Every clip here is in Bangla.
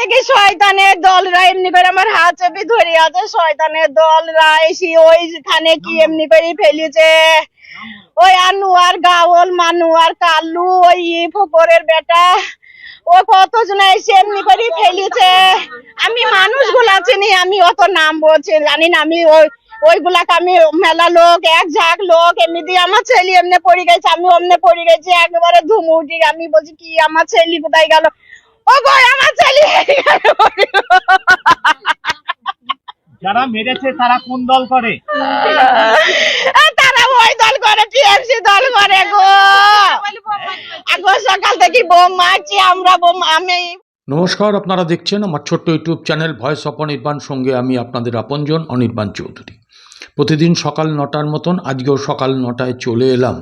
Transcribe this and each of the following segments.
থেকে শয়তানের দলরা এমনি করে আমার হাত চেপে ধরে আছে শয়তানের দলরা এসে ওইখানে কি এমনি করে ফেলেছে। ওই আনুয়ার গাওল মানুয়ার কাল্লু ওই ফকরের বেটা ও কতজন এসে এমনি করে ফেলেছে। আমি মানুষগুলা চিনি আমি অত নাম বলছি জানি না আমি ওই ওইগুলাকে আমি মেলা লোক এক ঝাঁক লোক এমনি দিয়ে আমার ছেলে এমনি পড়ে গেছে আমি অমনে পড়ে গেছি একেবারে ধুম উঠি আমি বলছি কি আমার ছেলে কোথায় গেল? আমার ছেলে। যারা মেরেছে তারা কোন দল করে? তারা ওই দল করে টিএমসি দল করে গো সকাল থেকে বোম মারছি আমরা বোম আমি। নমস্কার আপনারা দেখছেন আমার ছোট্ট YouTube channel voice of Anirban সঙ্গে আমি আপনাদের আপনজন অনির্বাণ চৌধুরী। প্রতিদিন সকাল নটার মতন আজকেও সকাল নটায় চলে এলাম।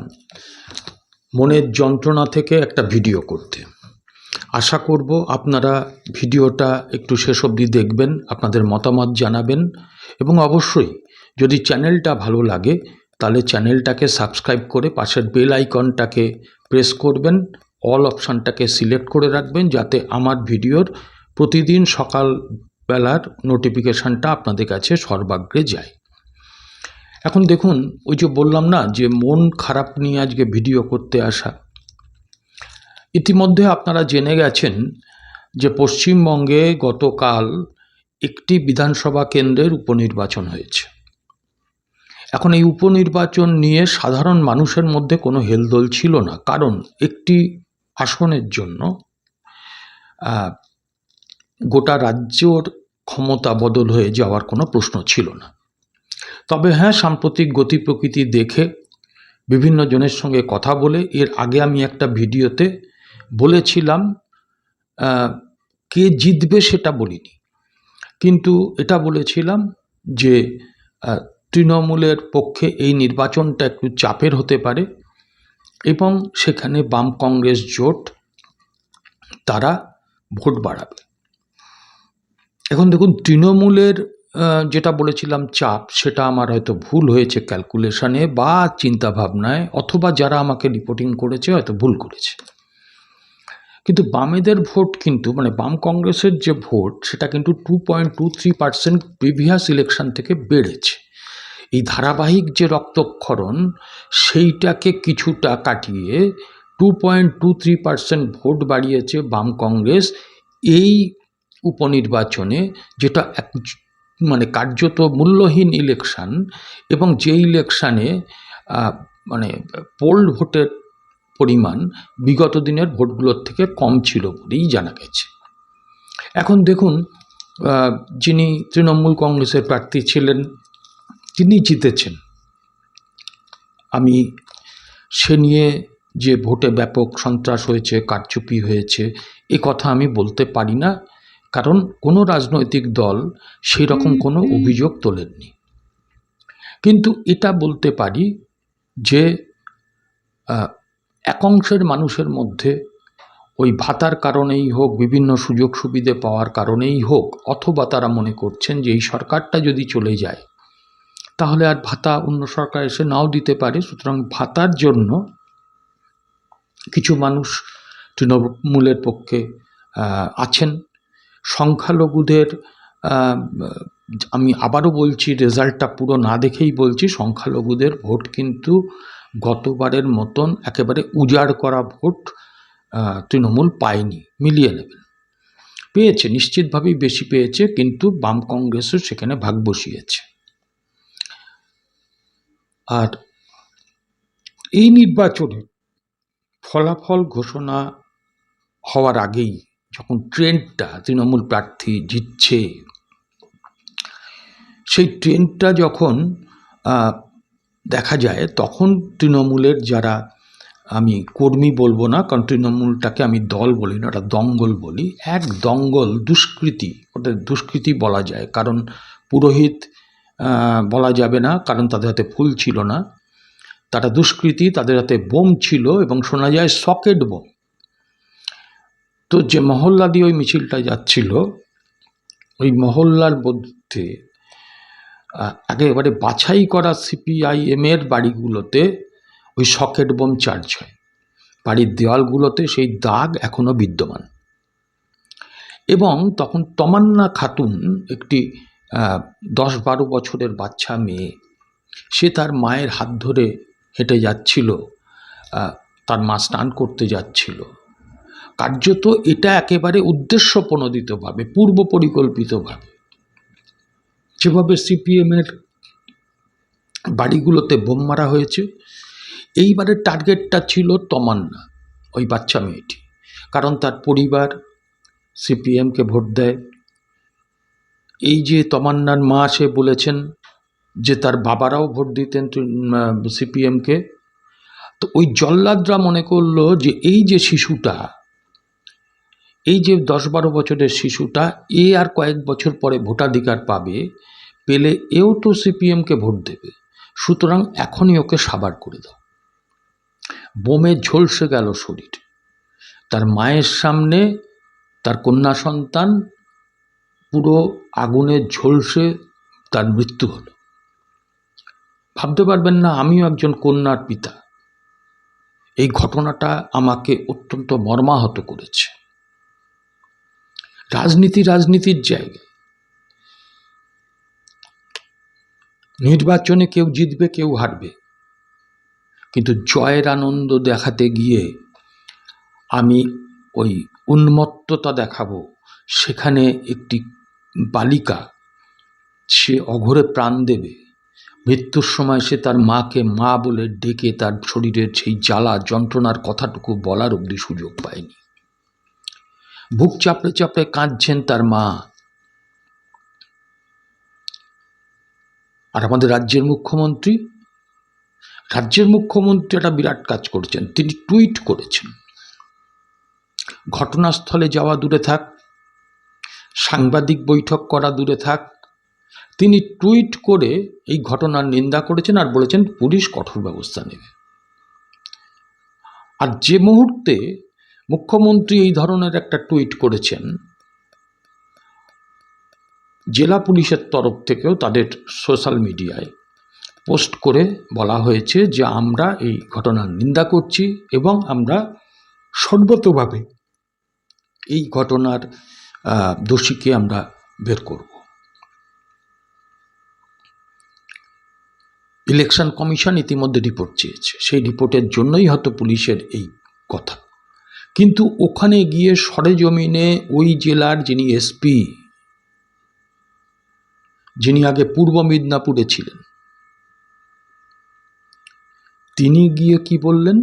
মনের যন্ত্রণা থেকে একটা ভিডিও করতে। আশা করব আপনারা ভিডিওটা একটু শেষ অবধি দেখবেন, আপনাদের মতামত জানাবেন এবং অবশ্যই যদি চ্যানেলটা ভালো লাগে, তাহলে চ্যানেলটাকে সাবস্ক্রাইব করে পাশের বেল আইকনটাকে প্রেস করবেন, অল অপশানটাকে সিলেক্ট করে রাখবেন যাতে আমার ভিডিওর প্রতিদিন সকাল বেলার নোটিফিকেশানটা আপনাদের কাছে সর্বাগ্রে যায়। এখন দেখুন, ওই যে বললাম না যে মন খারাপ নিয়ে আজকে ভিডিও করতে আসা ইতিমধ্যে আপনারা জেনে গেছেন যে পশ্চিমবঙ্গে গতকাল একটি বিধানসভা কেন্দ্রের উপনির্বাচন হয়েছে। এখন এই উপনির্বাচন নিয়ে সাধারণ মানুষের মধ্যে কোনো হেলদোল ছিল না। কারণ একটি আসনের জন্য গোটা রাজ্যর ক্ষমতা বদল হয়ে যাওয়ার কোনো প্রশ্ন ছিল না। তবে হ্যাঁ সাম্প্রতিক গতি প্রকৃতি দেখে বিভিন্ন জনের সঙ্গে কথা বলে, এর আগে আমি একটা ভিডিওতে বলেছিলাম কে জিতবে সেটা বলিনি। কিন্তু এটা বলেছিলাম যে তৃণমূলের পক্ষে এই নির্বাচনটা একটু চাপের হতে পারে এবং সেখানে বাম কংগ্রেস জোট, তারা ভোট বাড়াবে। এখন দেখুন, তৃণমূলের যেটা বলেছিলাম চাপ, সেটা আমার হয়তো ভুল হয়েছে ক্যালকুলেশনে বা চিন্তাভাবনায়, অথবা যারা আমাকে রিপোর্টিং করেছে হয়তো ভুল করেছে। কিন্তু বামেদের ভোট কিন্তু মানে বাম কংগ্রেসের যে ভোট, সেটা কিন্তু two point two three percent previous election থেকে বেড়েছে। এই ধারাবাহিক যে রক্তক্ষরণ, সেইটাকে কিছুটা কাটিয়ে two point two three percent vote বাড়িয়েছে বাম কংগ্রেস এই উপনির্বাচনে, যেটা এক মানে কার্যত মূল্যহীন ইলেকশান এবং যে ইলেকশানে মানে পোল্ড ভোটের পরিমাণ বিগত দিনের ভোটগুলোর থেকে কম ছিল বলেই জানা গেছে। এখন দেখুন যিনি তৃণমূল কংগ্রেসের প্রার্থী ছিলেন, তিনি জিতেছেন। আমি সে নিয়ে যে ভোটে ব্যাপক সন্ত্রাস হয়েছে, কারচুপি হয়েছে, এ কথা আমি বলতে পারি না, কারণ কোনো রাজনৈতিক দল সেই রকম কোনো অভিযোগ তোলেননি। কিন্তু এটা বলতে পারি যে আহ, এক অংশের মানুষের মধ্যে ওই ভাতার কারণেই হোক বিভিন্ন সুযোগ সুবিধে পাওয়ার কারণেই হোক অথবা তারা মনে করছেন যে এই সরকারটা যদি চলে যায় তাহলে আর ভাতা অন্য সরকার এসে নাও দিতে পারে। সুতরাং ভাতার জন্য কিছু মানুষ তৃণমূলের পক্ষে আছেন। সংখ্যালঘুদের আমি আবারও বলছি রেজাল্টটা পুরো না দেখেই বলছি সংখ্যালঘুদের ভোট কিন্তু গতবারের মতন একেবারে উজাড় করা ভোট তৃণমূল পায়নি, মিলিয়ে নেবেন পেয়েছে, নিশ্চিতভাবেই বেশি পেয়েছে, কিন্তু বাম কংগ্রেসও সেখানে ভাগ বসিয়েছে। আর এই নির্বাচনে ফলাফল ঘোষণা হওয়ার আগেই যখন ট্রেন্ডটা তৃণমূল প্রার্থী জিতছে, সেই ট্রেন্ডটা যখন দেখা যায়, তখন তৃণমূলের যারা আমি কর্মী বলব না, কারণ তৃণমূলটাকে আমি দল বলি না, ওটা দঙ্গল বলি, এক দঙ্গল দুষ্কৃতি ওদের দুষ্কৃতি বলা যায়। কারণ পুরোহিত বলা যাবে না, কারণ তাদের হাতে ফুল ছিল না। তারা দুষ্কৃতী, তাদের হাতে বোম ছিল এবং শোনা যায় সকেট বোম। তো যে মহল্লা দিয়ে ওই মিছিলটা যাচ্ছিল, ওই মহল্লার মধ্যে একেবারে বাছাই করা সিপিআইএমের বাড়িগুলোতে ওই সকেট বোম চার্জ হয়। বাড়ির দেওয়ালগুলোতে সেই দাগ এখনও বিদ্যমান। এবং তখন তমান্না খাতুন একটি দশ বারো বছরের বাচ্চা মেয়ে, সে তার মায়ের হাত ধরে হেঁটে যাচ্ছিল তার মা স্নান করতে যাচ্ছিল। কার্যত এটা একেবারে উদ্দেশ্য প্রণোদিতভাবে পূর্ব পরিকল্পিতভাবে যেভাবে সিপিএমের বাড়িগুলোতে বোম মারা হয়েছে, এইবারের টার্গেটটা ছিল তমান্না, ওই বাচ্চা মেয়েটি। কারণ তার পরিবার সিপিএমকে ভোট দেয়। এই যে তমান্নার মা সে বলেছেন যে তার বাবারাও ভোট দিতেন সিপিএমকে, তো ওই জল্লাদরা মনে করল যে এই যে শিশুটা, এই যে দশ বারো বছরের শিশুটা, এ আর কয়েক বছর পরে ভোটাধিকার পাবে পেলে এও তো সিপিএমকে ভোট দেবে। সুতরাং এখনই ওকে সাবার করে দাও। বোমে ঝলসে গেল শরীর। তার মায়ের সামনে তার কন্যা সন্তান পুরো আগুনে ঝলসে তার মৃত্যু হল। ভাবতে পারবেন না, আমিও একজন কন্যার পিতা। এই ঘটনাটা আমাকে অত্যন্ত মর্মাহত করেছে। রাজনীতি রাজনীতির জায়গায় নির্বাচনে কেউ জিতবে, কেউ হারবে। কিন্তু জয়ের আনন্দ দেখাতে গিয়ে আমি ওই উন্মত্ততা দেখাবো, সেখানে একটি বালিকা, সে অঘরে প্রাণ দেবে। মৃত্যুর সময় সে তার মাকে মা বলে ডেকে তার শরীরের সেই জ্বালা, যন্ত্রণার কথাটুকু বলার অবধি সুযোগ পায়নি। বুক চাপড়ে চাপড়ে কাঁদছেন তার মা। আর আমাদের রাজ্যের মুখ্যমন্ত্রী? রাজ্যের মুখ্যমন্ত্রী একটা বিরাট কাজ করেছেন। তিনি টুইট করেছেন। ঘটনাস্থলে যাওয়া দূরে থাক, সাংবাদিক বৈঠক করা দূরে থাক। তিনি টুইট করে এই ঘটনার নিন্দা করেছেন আর বলেছেন পুলিশ কঠোর ব্যবস্থা নেবে। আর যে মুহূর্তে মুখ্যমন্ত্রী এই ধরনের একটা টুইট করেছেন জেলা পুলিশের তরফ থেকেও তাদের সোশ্যাল মিডিয়ায় পোস্ট করে বলা হয়েছে যে আমরা এই ঘটনার নিন্দা করছি এবং আমরা সর্বতভাবে এই ঘটনার দোষীকে আমরা বের করব। ইলেকশন কমিশন ইতিমধ্যে রিপোর্ট চেয়েছে। সেই রিপোর্টের জন্যই হয়তো পুলিশের এই কথা। কিন্তু ওখানে গিয়ে সরেজমিনে ওই জেলার যিনি এসপি যিনি আগে পূর্ব মিদনাপুরে ছিলেন। তিনি গিয়ে কি বললেন?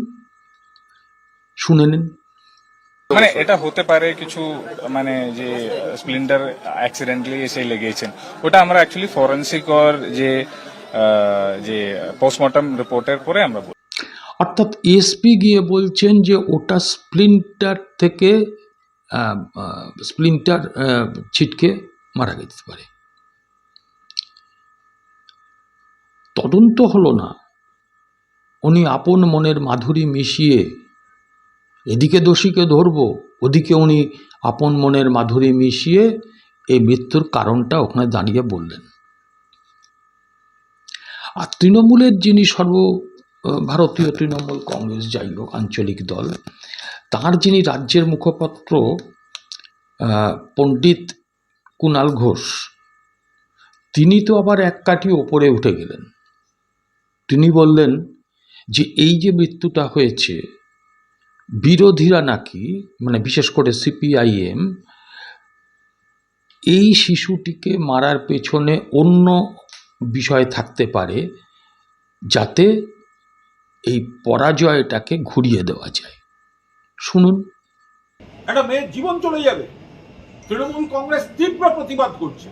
শুনে নিন। মানে এটা হতে পারে কিছু মানে যে স্প্লিন্টার অ্যাক্সিডেন্টলি এসে লেগেছেন। ওটা আমরা অ্যাকচুয়ালি ফরেন্সিক ওর যে যে পোস্টমর্টম রিপোর্টের পরে আমরা বলব। অর্থাৎ এসপি গিয়ে বলছেন যে ওটা স্প্লিন্টার থেকে স্প্লিন্টার ছিটকে মারা যেতে পারে তদন্ত হলো না। উনি আপন মনের মাধুরী মিশিয়ে এদিকে দোষীকে ধরবো, ওদিকে উনি আপন মনের মাধুরী মিশিয়ে এই মৃত্যুর কারণটা ওখানে দাঁড়িয়ে বললেন। আর তৃণমূলের যিনি সর্ব ভারতীয় তৃণমূল কংগ্রেস যাই হোক, আঞ্চলিক দল, তার যিনি রাজ্যের মুখপত্র পণ্ডিত কুণাল ঘোষ, তিনি তো আবার এক কাঠি ওপরে উঠে গেলেন। তিনি বললেন যে এই যে মৃত্যুটা হয়েছে, বিরোধীরা নাকি মানে বিশেষ করে সিপিআইএম, এই শিশুটিকে মারার পেছনে অন্য বিষয় থাকতে পারে যাতে এই পরাজয়টাকে ঘুরিয়ে দেওয়া যায়। শুনুন। একটা মেয়ের জীবন চলে যাবে। তৃণমূল কংগ্রেস তীব্র প্রতিবাদ করছে।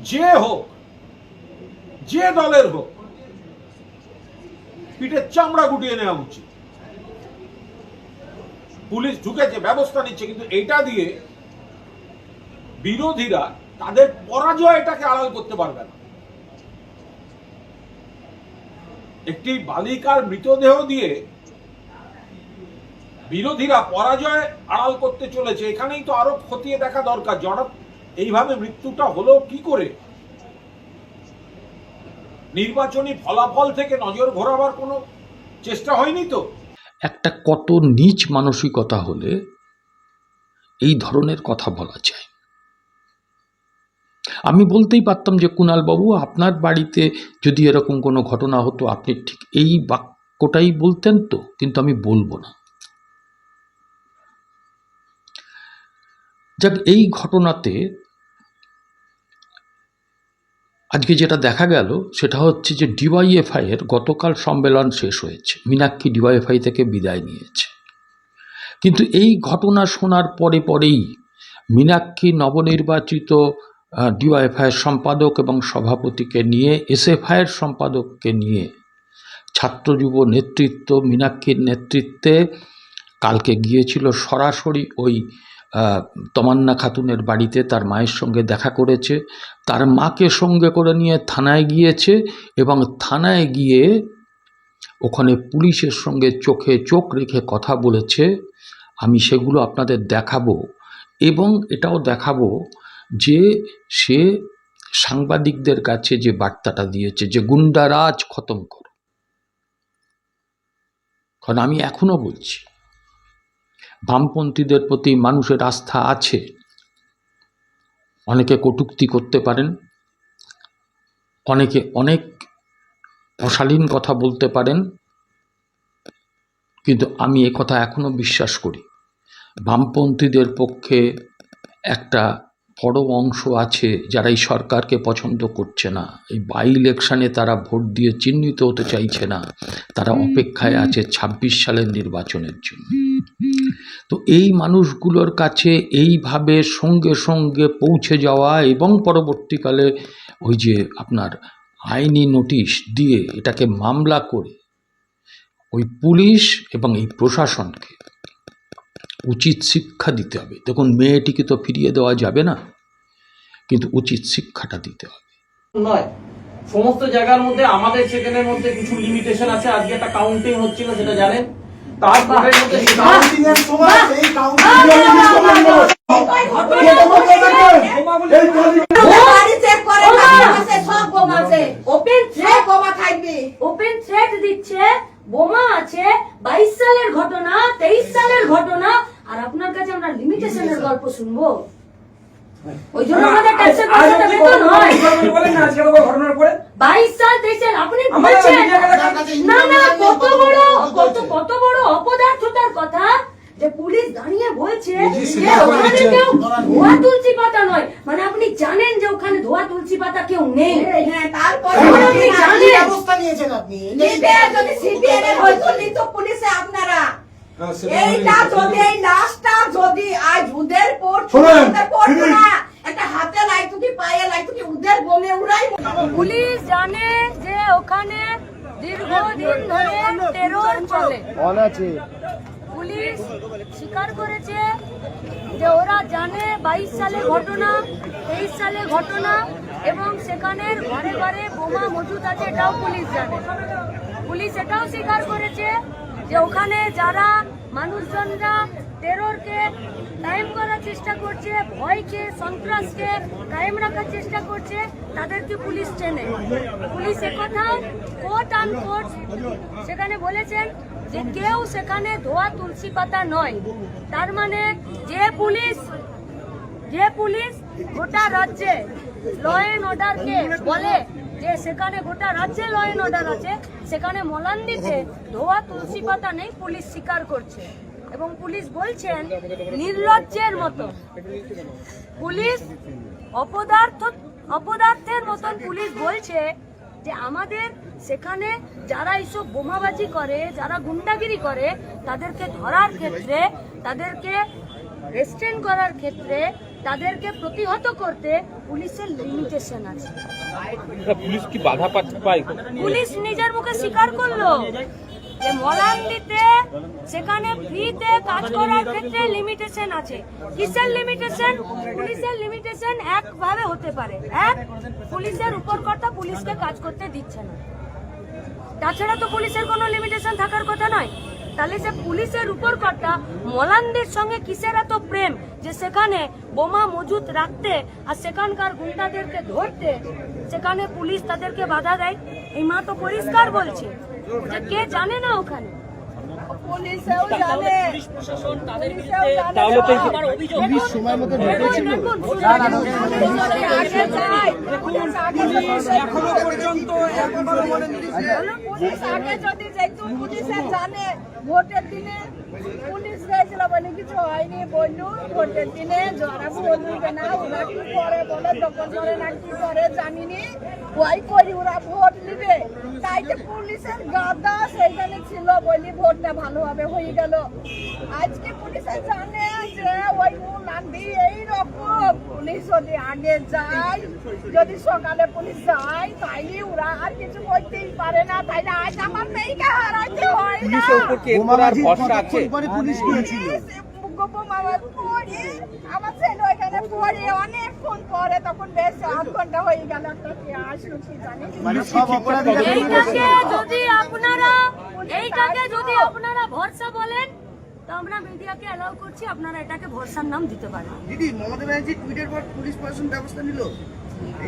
যে হোক যে দলের হোক, পিঠের চামড়া গুটিয়ে নেওয়া উচিত। পুলিশ ঢুকেছে, ব্যবস্থা নিচ্ছে, কিন্তু এটা দিয়ে বিরোধীরা তাদের পরাজয়টাকে আড়াল করতে পারবে না। একটি বালিকার মৃতদেহ দিয়ে বিরোধীরা পরাজয় আড়াল করতে চলেছে, এখানেই তো আরও খতিয়ে দেখা দরকার। হঠাৎ এইভাবে মৃত্যুটা হলো কি করে? নির্বাচনী ফলাফল থেকে নজর ঘোরাবার কোনো চেষ্টা হয়নি তো? একটা কত নিচ মানসিকতা হলে এই ধরনের কথা বলা যায়। আমি বলতেই পারতাম যে, কুণালবাবু, আপনার বাড়িতে যদি এরকম কোনো ঘটনা হতো, আপনি ঠিক এই বাক্যটাই বলতেন তো, কিন্তু আমি বলব না। যাক, এই ঘটনাতে আজকে যেটা দেখা গেল, সেটা হচ্ছে যে ডিওয়াইএফআই এর গতকাল সম্মেলন শেষ হয়েছে। মীনাক্ষী ডিওয়াইএফআই থেকে বিদায় নিয়েছে। কিন্তু এই ঘটনা শোনার পরে পরেই মীনাক্ষী নবনির্বাচিত ডিওয়াইএফআইয়ের সম্পাদক এবং সভাপতিকে নিয়ে এসএফআইয়ের সম্পাদককে নিয়ে ছাত্র যুব নেতৃত্ব, মীনাক্ষীর নেতৃত্বে কালকে গিয়েছিল সরাসরি ওই তমান্না খাতুনের বাড়িতে তার মায়ের সঙ্গে দেখা করেছে। তার মাকে সঙ্গে করে নিয়ে থানায় গিয়েছে এবং থানায় গিয়ে ওখানে পুলিশের সঙ্গে চোখে চোখ রেখে কথা বলেছে। আমি সেগুলো আপনাদের দেখাবো এবং এটাও দেখাবো যে সে সাংবাদিকদের কাছে যে বার্তাটা দিয়েছে যে গুন্ডারাজ খতম করো। কারণ আমি এখনও বলছি। বামপন্থীদের প্রতি মানুষের আস্থা আছে। অনেকে কটূক্তি করতে পারেন। অনেকে অনেক অশালীন কথা বলতে পারেন। কিন্তু আমি এ কথা এখনও বিশ্বাস করি। বামপন্থীদের পক্ষে একটা বড় অংশ আছে যারা এই সরকারকে পছন্দ করছে না। এই বাই ইলেকশনে তারা ভোট দিয়ে চিহ্নিত হতে চাইছে না। তারা অপেক্ষায় আছে ছাব্বিশ সালের নির্বাচনের জন্য। তো এই মানুষগুলোর কাছে এইভাবে সঙ্গে সঙ্গে পৌঁছে যাওয়া এবং পরবর্তীকালে ওই যে আপনার আইনি নোটিশ দিয়ে এটাকে মামলা করে ওই পুলিশ এবং এই প্রশাসনকে উচিত শিক্ষা দিতে হবে। দেখুন, মেয়েটিকে তো ফিরিয়ে দেওয়া যাবে না, কিন্তু উচিত শিক্ষাটা দিতে হবে। নয়, সমস্ত জায়গার মধ্যে আমাদের সেখানের মধ্যে কিছু লিমিটেশন আছে। আজকে একটা কাউন্টিং হচ্ছিল, সেটা জানেন? তারপরে কাউন্টিং এর সময় কাউন্টিং ওপেন থ্রেট দিচ্ছে বোমা আছে বাইশ সালের ঘটনা তেইশ সালের ঘটনা আর আপনার কাছে আমরা লিমিটেশনের গল্প শুনব। ওই জন্য আমাদের ট্যাক্সের পয়সাটা বেতন হয় বলেন না আজকে ঘটনার পরে? বাইশ সাল তেইশ আপনি বলছেন না না কত বড় কত কত বড় অপদার্থতার কথা যে পুলিশ দাঁড়িয়ে বলছে যে ওখানে কেউ ধোয়া তুলসী পাতা নয়। মানে আপনি জানেন যে ওখানে ধোয়া তুলসী পাতা কেউ নেই। হ্যাঁ তারপর এখন আপনি জানেন। ব্যবস্থা নিয়েছেন আপনি। যদি সিবিআই এর হয়তো নিত পুলিশে আপনারা। এইটা যদি এই লাশটা যদি আজ উদের পর শোনেন, উদের না একটা হাতে লাইতো কি পায়ে লাইতো কি উদের বমে উড়াই পুলিশ জানে যে ওখানে দীর্ঘদিন ধরে টেরর চলে। পুলিশ স্বীকার করেছে যে ওরা জানে বাইশ সালে ঘটনা তেইশ সালে ঘটনা এবং সেখানের ঘরে ঘরে বোমা মজুদ আছে এটাও পুলিশ জানে। পুলিশ এটাও স্বীকার করেছে যে ওখানে যারা মানুষজনরা টেররকে কায়েম করার চেষ্টা করছে, ভয়কে, সন্ত্রাসকে কায়েম রাখার চেষ্টা করছে, তাদেরকে পুলিশ চেনে। পুলিশ একথা কোর্ট আন কোর্ট সেখানে বলেছেন যে কেউ সেখানে ধোয়া তুলসী পাতা নয়। তার মানে যে পুলিশ যে পুলিশ গোটা রাজ্যে ল অ্যান্ড অর্ডারকে বলে যে সেখানে গোটা রাজ্যে ল অ্যান্ড অর্ডার আছে, সেখানে মলান মলান্দিতে ধোয়া তুলসী পাতা নেই, পুলিশ স্বীকার করছে। এবং পুলিশ বলছেন, নির্লজ্জের মতো। পুলিশ অপদার্থ, অপদার্থের মতন পুলিশ বলছে যে আমাদের সেখানে যারা এইসব বোমাবাজি করে, যারা গুন্ডাগিরি করে, তাদেরকে ধরার ক্ষেত্রে, তাদেরকে রেস্ট্রেন করার ক্ষেত্রে তাদেরকে প্রতিহত করতে পুলিশের লিমিটেশন আছে। পুলিশ কি বাধা পায়? পুলিশ নিজের মুখে স্বীকার করল যে মলান্দিতে সেখানে ফ্রিতে কাজ করার ক্ষেত্রে লিমিটেশন আছে। কিসের লিমিটেশন পুলিশের লিমিটেশন একভাবে হতে পারে। এক পুলিশের উপর কর্তা পুলিশকে কাজ করতে দিচ্ছে না। তাছাড়া তো পুলিশের কোনো লিমিটেশন থাকার কথা নয়। তাহলে সে পুলিশের উপর কর্তা মলানদের সঙ্গে কিসের এত প্রেম যে সেখানে বোমা মজুত রাখতে আর সেখানকার গুন্ডাদেরকে ধরতে সেখানে পুলিশ তাদেরকে বাধা দেয়? এই মা তো পরিষ্কার বলছে। যে কে জানে না ওখানে? এখনও পর্যন্ত পুলিশ আগে যদি যেত পুলিশে জানে। ভোটের দিনে পুলিশ গেছিল বলে কিছু হয়নি, বললু, ভোটের দিনে জরা ওরা কি না কি করে জানিনি? ওরা ভোট তাই তো পুলিশের ছিল বলি ভোটটা ভালোভাবে হয়ে গেল। আজকে পুলিশের জানে যে ওই নান্দি এইরকম পুলিশ যদি আগে যায় যদি সকালে পুলিশ যায় তাইলে ওরা আর কিছু করতেই পারে না। তাইলে আজ আমার মেয়েকে হারাইতে হয় না। পুলিশ আমার ছেলে ওইখানে পরে অনেকক্ষণ পরে তখন বেশ আধ ঘণ্টা হয়ে গেল একটা কে আসলো কি জানি। মানে আপনারা এইটাকে যদি আপনারা ভরসা বলেন তো আমরা মিডিয়াকে অ্যালাউ করছি আপনারা এটাকে ভরসার নাম দিতে পারেন। দিদি মমতা ব্যানার্জি টুইটের পর পুলিশ প্রশাসন ব্যবস্থা নিল।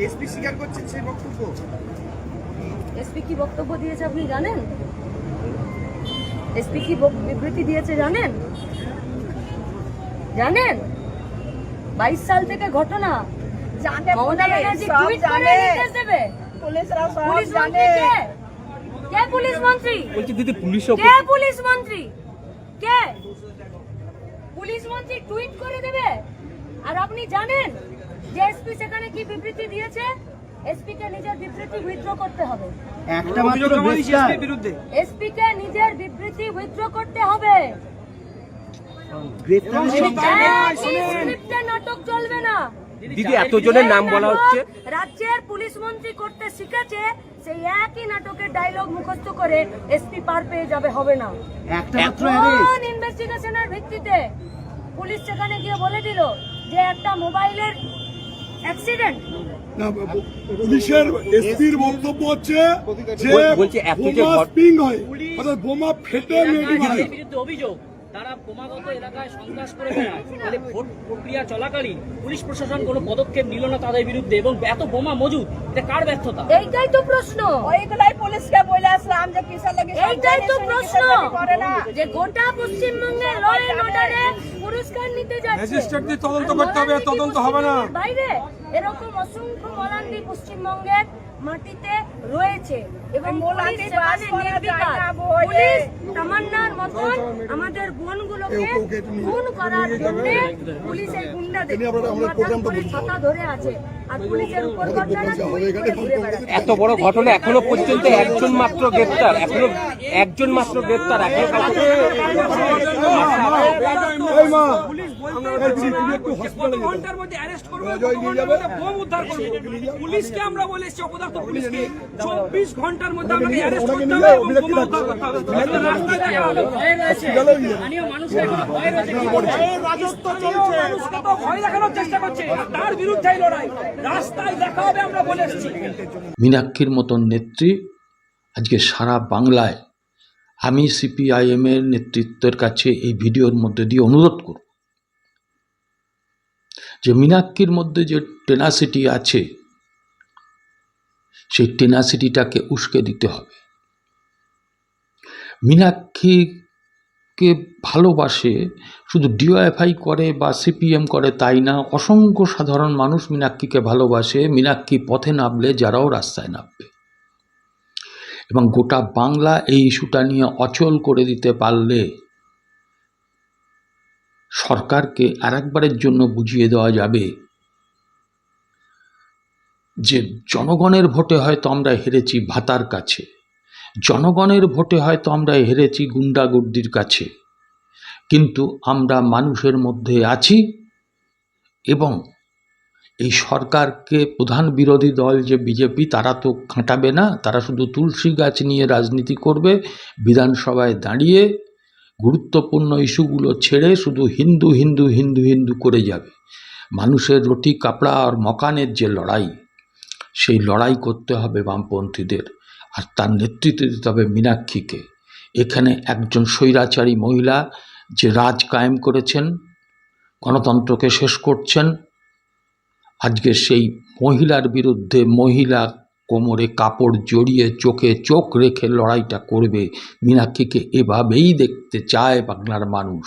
এসপি স্বীকার করছেন সেই বক্তব্য। এসপি কি বক্তব্য দিয়েছে আপনি জানেন? এসপি কি বিবৃতি দিয়েছে জানেন? জানেন? বাইশ সাল থেকে ঘটনা। মমতা পুলিশ, ব্যানার্জি টুইট করে নির্দেশ দেবে। পুলিশরা পুলিশ জানে। মন্ত্রী কে? কে পুলিশ মন্ত্রী? বলছি দিদি পুলিশ কে পুলিশ মন্ত্রী? কে? পুলিশ মন্ত্রী টুইট করে দেবে। আর আপনি জানেন যে এসপি সেখানে কি বিবৃতি দিয়েছে? এসপি কে নিজের বিবৃতি উইথড্র করতে হবে। একটা মাত্র গ্রেফতার এসপি কে নিজের বিবৃতি উইথড্র করতে হবে। স্ক্রিপ্টে নাটক চলবে না? দিদি এতজনের নাম বলা হচ্ছে। রাজ্যের পুলিশ মন্ত্রী করতে শিখেছে। সেই একই নাটকের ডায়লগ মুখস্থ করে এসপি পার পেয়ে যাবে হবে না। একটা মাত্র ইনভেস্টিগেশনের ভিত্তিতে পুলিশ সেখানে গিয়ে বলে দিল যে একটা মোবাইলের অ্যাক্সিডেন্ট পুলিশের এসপির বক্তব্য হচ্ছে যে বলছে এত যে বোমা ঘট- হয় অর্থাৎ বোমা ফেটে বিরুদ্ধে অভিযোগ তারা ক্রমাগত এলাকায় সন্ত্রাস করে বেড়ায় ফলে ভোট প্রক্রিয়া চলাকালীন পুলিশ প্রশাসন কোনো পদক্ষেপ নিল না তাদের বিরুদ্ধে এবং এত বোমা মজুদ এটা কার ব্যর্থতা? এইটাই তো প্রশ্ন। ওইগুলাই পুলিশকে বলে আসলাম যে কিসের লাগে এইটাই তো প্রশ্ন। যে গোটা পশ্চিমবঙ্গের ল এন্ড অর্ডারে পুরস্কার নিতে যাচ্ছে। তদন্ত করতে হবে, তদন্ত হবে না। বাইরে এরকম অসংখ্য মলান্ডি পশ্চিমবঙ্গের মাটিতে রয়েছে। এবং পুলিশ তামান্নার মতন আমাদের বোনগুলোকে খুন করার জন্য পুলিশ এই গুন্ডাদের মাথার ছাতা ধরে আছে। আর পুলিশের উপর এত বড় ঘটনা এখনও পর্যন্ত একজন মাত্র গ্রেপ্তার। এখনও একজন মাত্র গ্রেপ্তার। এখনও কাউকে- এই মা এই তুমি তুমি একটু হসপিটালে যেতে ঘণ্টার মধ্যে অ্যারেস্ট করব জয় নিয়ে যাবে। বোম উদ্ধার করব। পুলিশকে আমরা বলে এসেছি অপদার্থ পুলিশকে চব্বিশ ঘণ্টার মধ্যে আমাকে অ্যারেস্ট করতে হবে এবং বিরক্তি উদ্ধার করতে হবে। রাস্তায় দেখা হবে। হসপিটালে নিয়ে যাবে স্থানীয় মানুষকে মানুষকে তো ভয় দেখানোর চেষ্টা করছে। তার বিরুদ্ধে লড়াই। রাস্তায় দেখা হবে আমরা বলে এসেছি। মীনাক্ষীর মতন নেত্রী আজকে সারা বাংলায় আমি সিপিআইএমের নেতৃত্বের কাছে এই ভিডিওর মধ্যে দিয়ে অনুরোধ করব। যে মীনাক্ষীর মধ্যে যে টেনাসিটি আছে, সেই টেনাসিটিটাকে উস্কে দিতে হবে। মীনাক্ষীকে ভালোবাসে, শুধু ডিওএফআই করে বা সিপিএম করে তাই না, অসংখ্য সাধারণ মানুষ মীনাক্ষীকে ভালোবাসে, মীনাক্ষী পথে নামলে যারাও রাস্তায় নামবে। এবং গোটা বাংলা এই ইস্যুটা নিয়ে অচল করে দিতে পারলে সরকারকে আরেকবারের জন্য বুঝিয়ে দেওয়া যাবে যে জনগণের ভোটে হয়তো আমরা হেরেছি ভাতার কাছে, জনগণের ভোটে হয়তো আমরা হেরেছি গুন্ডাগুর্দির কাছে, কিন্তু আমরা মানুষের মধ্যে আছি এবং এই সরকারকে প্রধান বিরোধী দল যে বিজেপি, তারা তো খাঁটাবে না, তারা শুধু তুলসী গাছ নিয়ে রাজনীতি করবে, বিধানসভায় দাঁড়িয়ে গুরুত্বপূর্ণ ইস্যুগুলো ছেড়ে শুধু হিন্দু হিন্দু হিন্দু হিন্দু করে যাবে। মানুষের রুটি, কাপড়া আর মকানের যে লড়াই, সেই লড়াই করতে হবে বামপন্থীদের। আর তার নেতৃত্ব দিতে হবে মীনাক্ষীকে। এখানে একজন স্বৈরাচারী মহিলা যে রাজ কায়েম করেছেন, গণতন্ত্রকে শেষ করছেন, আজকে সেই মহিলার বিরুদ্ধে মহিলা কোমরে কাপড় জড়িয়ে চোখে চোখ রেখে লড়াইটা করবে। মীনাক্ষীকে এভাবেই দেখতে চায় বাংলার মানুষ।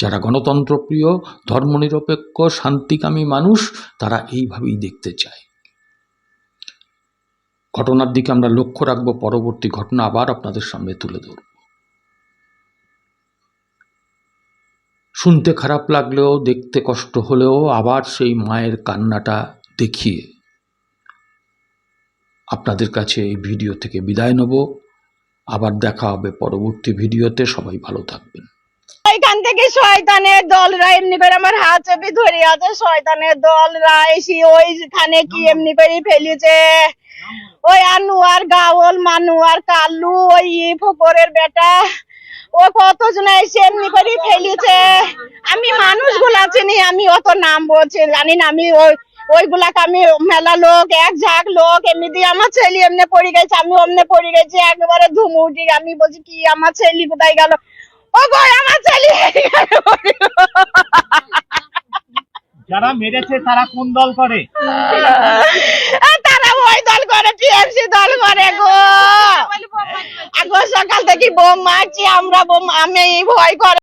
যারা গণতন্ত্রপ্রিয় ধর্মনিরপেক্ষ, শান্তিকামী মানুষ, তারা এইভাবেই দেখতে চায়। ঘটনার দিকে আমরা লক্ষ্য রাখব। পরবর্তী ঘটনা আবার আপনাদের সামনে তুলে ধরব। শুনতে খারাপ লাগলেও, দেখতে কষ্ট হলেও আবার সেই মায়ের কান্নাটা দেখিয়ে আপনাদের কাছে এই ভিডিও থেকে বিদায় নেব। আবার দেখা হবে পরবর্তী ভিডিওতে। সবাই ভালো থাকবেন। ওইখান থেকে শয়তানের দলরা এমনি করে আমার হাত চেপে ধরে আছে। শয়তানের দলরা এসে ওইখানে কি এমনি করে ফেলেছে? ওই আনুয়ার গাওল মানুয়ার কালু ওই ফকরের বেটা। ও কত কতজন এসে এমনি করে ফেলেছে? আমি মানুষগুলা চিনি আমি অত নাম বলছি জানি না আমি ওই ওইগুলাকে আমি মেলা লোক এক ঝাঁক লোক আমার ছেলে এমনি পড়ে গেছে আমি অমনে পড়ে গেছি একেবারে ধুমু উঠি আমি বলছি কি আমার ছেলে কোথায় গেল? ও গো আমার ছেলে যারা মেরেছে তারা কোন দল করে? তারা ওই দল করে টিএমসি দল করে গো। আগো সকাল থেকে বোম মারছি আমরা বোম আমি ভয় করে।